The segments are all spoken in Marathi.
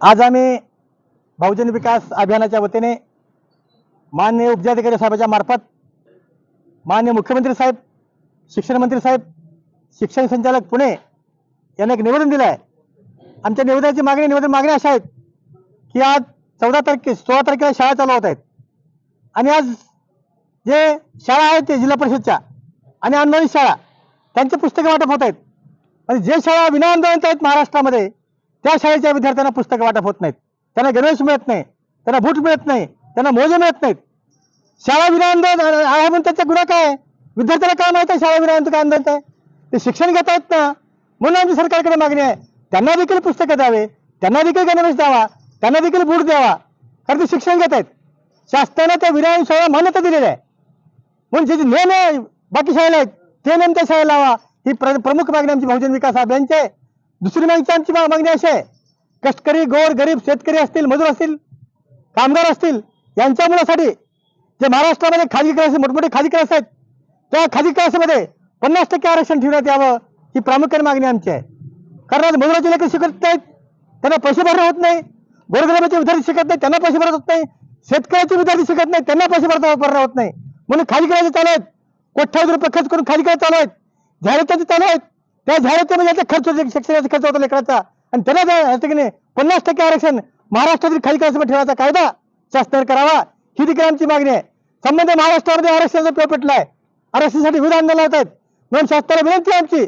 आज आम्ही बहुजन विकास अभियानाच्या वतीने माननीय उपजिल्हाधिकारी साहेबाच्या मार्फत माननीय मुख्यमंत्री साहेब शिक्षण मंत्री साहेब शिक्षण संचालक पुणे यांना एक निवेदन दिलं आहे आमच्या निवेदनाची मागणी निवेदन मागणी अशा आहेत की आज चौदा तारखे सोळा तारखेला शाळा चालू होत आहेत. आणि आज जे शाळा आहेत ते जिल्हा परिषदच्या आणि अनुदानित शाळा त्यांचे पुस्तकं वाटप होत आहेत. आणि जे शाळा विनाअनुदानित आहेत महाराष्ट्रामध्ये त्या शाळेच्या विद्यार्थ्यांना पुस्तकं वाटप होत नाहीत. त्यांना गणवेश मिळत नाही. त्यांना बूट मिळत नाही. त्यांना मोजे मिळत नाहीत. शाळा विनाअनुदान आहे म्हणून त्याचा गुन्हा काय? विद्यार्थ्याला काय माहिती आहे शाळा विनाअनुदान काय अनुदानित आहे? ते शिक्षण घेत आहेत ना. म्हणून आमची सरकारकडे मागणी आहे. त्यांना देखील पुस्तकं द्यावे. त्यांना देखील गणवेश द्यावा. त्यांना देखील बूट द्यावा. कारण ते शिक्षण घेत आहेत. शासनानं त्या विनाअनुदान शाळा मान्यता दिलेली आहे. म्हणून जे जे नियम आहे बाकी शाळेला आहेत ते नियम त्या शाळेला लावा. ही प्र- प्रमुख मागणी आमची बहुजन विकास अभियानची आहे. दुसरी मागणी आमची मागणी अशी आहे. कष्टकरी गोर गरीब शेतकरी असतील मजूर असतील कामगार असतील यांच्या मुलासाठी जे महाराष्ट्रामध्ये खाजगी क्लास मोठमोठे खाजगी क्लास आहेत त्या खाजगी क्लासमध्ये पन्नास टक्के आरक्षण ठेवण्यात यावं ही प्रामुख्याने मागणी आमची आहे. कारण आज मजुराचे लेकर शिकत नाहीत त्यांना पैसे भरणं होत नाही गोरगरिबाचे विद्यार्थी शिकत नाही त्यांना पैसे भरत होत नाही शेतकऱ्याचे विद्यार्थी शिकत नाही त्यांना पैसे भरता भरणं होत नाही. म्हणून खाली क्लास चालू आहेत. कोट्यावधी रुपये खर्च करून खाली क्लास चालू आहेत. जाहिराती चालू आहेत. त्या झाडाचा म्हणजे खर्च होतो, शिक्षणाचा खर्च होता लेकराचा. आणि त्याला की नाही पन्नास टक्के आरक्षण महाराष्ट्रातील खाली क्लासमध्ये ठेवायचा कायदा शासनाने करावा. ही देखील आमची मागणी आहे. संबंध महाराष्ट्रामध्ये आरक्षणाचा पेपर पेटलाय. आरक्षणासाठी विविध आंदोलन होत आहेत. म्हणून शासनाला विनंती आमची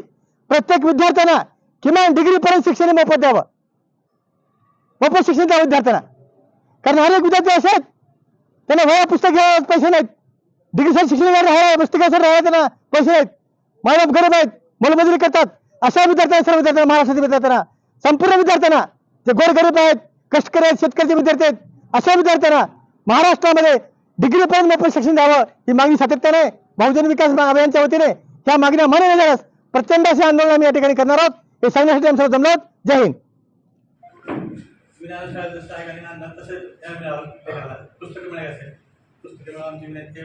प्रत्येक विद्यार्थ्यांना किमान डिग्री पर्यंत शिक्षण मोफत द्यावं. मोफत शिक्षण द्यावं विद्यार्थ्यांना. कारण हर एक विद्यार्थी असे आहेत त्यांना वया पुस्तक घ्यायला पैसे नाहीत. डिग्रीसाठी शिक्षण घ्यायला राहायला पुस्तकासाठी राहायला त्यांना पैसे नाहीत. माझ्या गरीब आहेत. मोलमजुरी करतात. अशा विद्यार्थ्यांना सर्व विद्यार्थ्यांना महाराष्ट्रातील विद्यार्थ्यांना संपूर्ण विद्यार्थ्यांना जे गोरगरीब आहेत कष्टकरी आहेत शेतकऱ्याचे विद्यार्थी आहेत अशा विद्यार्थ्यांना महाराष्ट्रामध्ये डिग्री पर्यंत मोफत शिक्षण द्यावं ही मागणी सातत्याने बहुजन विकास अभियानच्या वतीने त्या मागण्या मान्य झाल्यास प्रचंड असे आंदोलन आम्ही या ठिकाणी करणार आहोत. हे सांगण्यासाठी आम्ही सर्व जमलो जय हिंद. पुस्तकं मिळाली असेल. पुस्तकं आमची विनंती